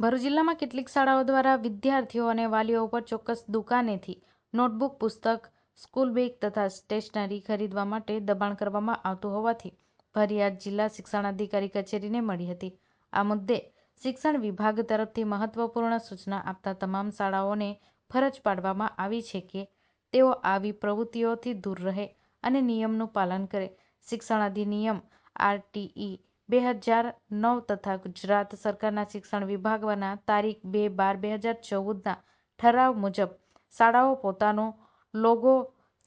ભરૂચ જિલ્લામાં કેટલીક શાળાઓ દ્વારા વિદ્યાર્થીઓ અને વાલીઓ ઉપર ચોક્કસ દુકાનેથી નોટબુક, પુસ્તક, સ્કૂલ બેગ તથા સ્ટેશનરી ખરીદવા માટે દબાણ કરવામાં આવતું હોવાથી ફરિયાદ જિલ્લા શિક્ષણાધિકારી કચેરીને મળી હતી. આ મુદ્દે શિક્ષણ વિભાગ તરફથી મહત્વપૂર્ણ સૂચના આપતા તમામ શાળાઓને ફરજ પાડવામાં આવી છે કે તેઓ આવી પ્રવૃત્તિઓથી દૂર રહે અને નિયમનું પાલન કરે. શિક્ષણ અધિનિયમ આરટીઈ બે હજાર નવ તથા ગુજરાત સરકારના શિક્ષણ વિભાગના તારીખ બે બાર બે હજાર ચૌદના ઠરાવ મુજબ શાળાઓ પોતાનો લોગો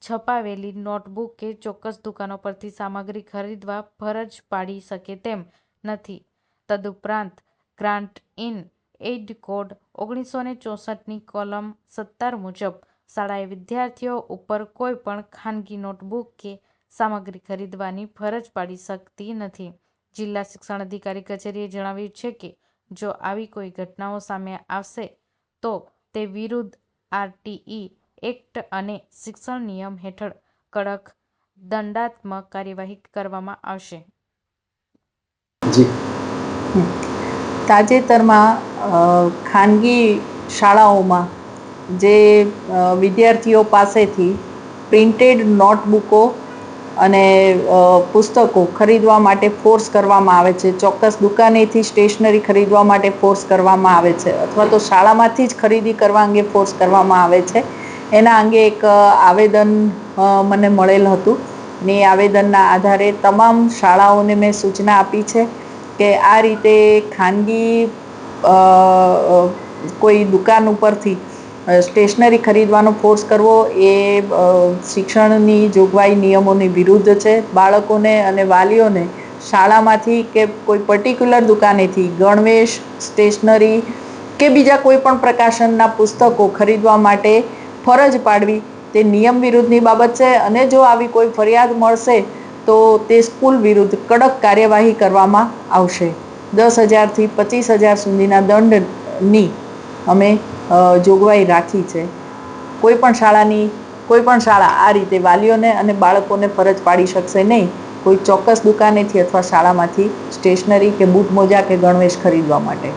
છપાવેલી નોટબુક કે ચોક્કસ દુકાનો પરથી સામગ્રી ખરીદવા ફરજ પાડી શકે તેમ નથી. તદુપરાંત ગ્રાન્ટ ઇન એઇડ કોડ ઓગણીસો ને ચોસઠની કલમ સત્તર મુજબ શાળાએ વિદ્યાર્થીઓ ઉપર કોઈ પણ ખાનગી નોટબુક કે સામગ્રી ખરીદવાની ફરજ પાડી શકતી નથી. જિલ્લા શિક્ષણાધિકારી કચેરીએ જણાવ્યું છે કે જો આવી કોઈ ઘટનાઓ સામે આવશે તો તે વિરુદ્ધ આરટીઈ એક્ટ અને શિક્ષણ નિયમ હેઠળ કડક દંડાત્મક કાર્યવાહી કરવામાં આવશે. તાજેતરમાં ખાનગી શાળાઓમાં જે વિદ્યાર્થીઓ પાસેથી પ્રિન્ટેડ નોટબુકો અને પુસ્તકો ખરીદવા માટે ફોર્સ કરવામાં આવે છે. ચોક્કસ દુકાનેથી સ્ટેશનરી ખરીદવા માટે ફોર્સ કરવામાં આવે છે. અથવા તો શાળામાંથી જ ખરીદી કરવા અંગે ફોર્સ કરવામાં આવે છે. એના અંગે એક આવેદન મને મળેલ હતું. ને એ આવેદનના આધારે તમામ શાળાઓને મેં સૂચના આપી છે કે આ રીતે ખાનગી કોઈ દુકાન ઉપરથી સ્ટેશનરી ખરીદવાનો ફોર્સ કરવો એ શિક્ષણની જોગવાઈ નિયમોની વિરુદ્ધ છે. બાળકોને અને વાલીઓને શાળામાંથી કે કોઈ પર્ટિક્યુલર દુકાનેથી ગણવેશ સ્ટેશનરી કે બીજા કોઈ પણ પ્રકાશનના પુસ્તકો ખરીદવા માટે ફરજ પાડવી તે નિયમ વિરુદ્ધની બાબત છે. અને જો આવી કોઈ ફરિયાદ મળશે, તો તે સ્કૂલ વિરુદ્ધ કડક કાર્યવાહી કરવામાં આવશે. દસ હજારથી પચીસ હજાર સુધીના દંડની અમે જોગવાઈ રાખી છે. કોઈ પણ શાળાની, કોઈ પણ શાળા આ રીતે વાલીઓને અને બાળકોને ફરજ પાડી શકશે નહીં. કોઈ ચોક્કસ દુકાનેથી અથવા શાળામાંથી સ્ટેશનરી કે બૂટ મોજા કે ગણવેશ ખરીદવા માટે.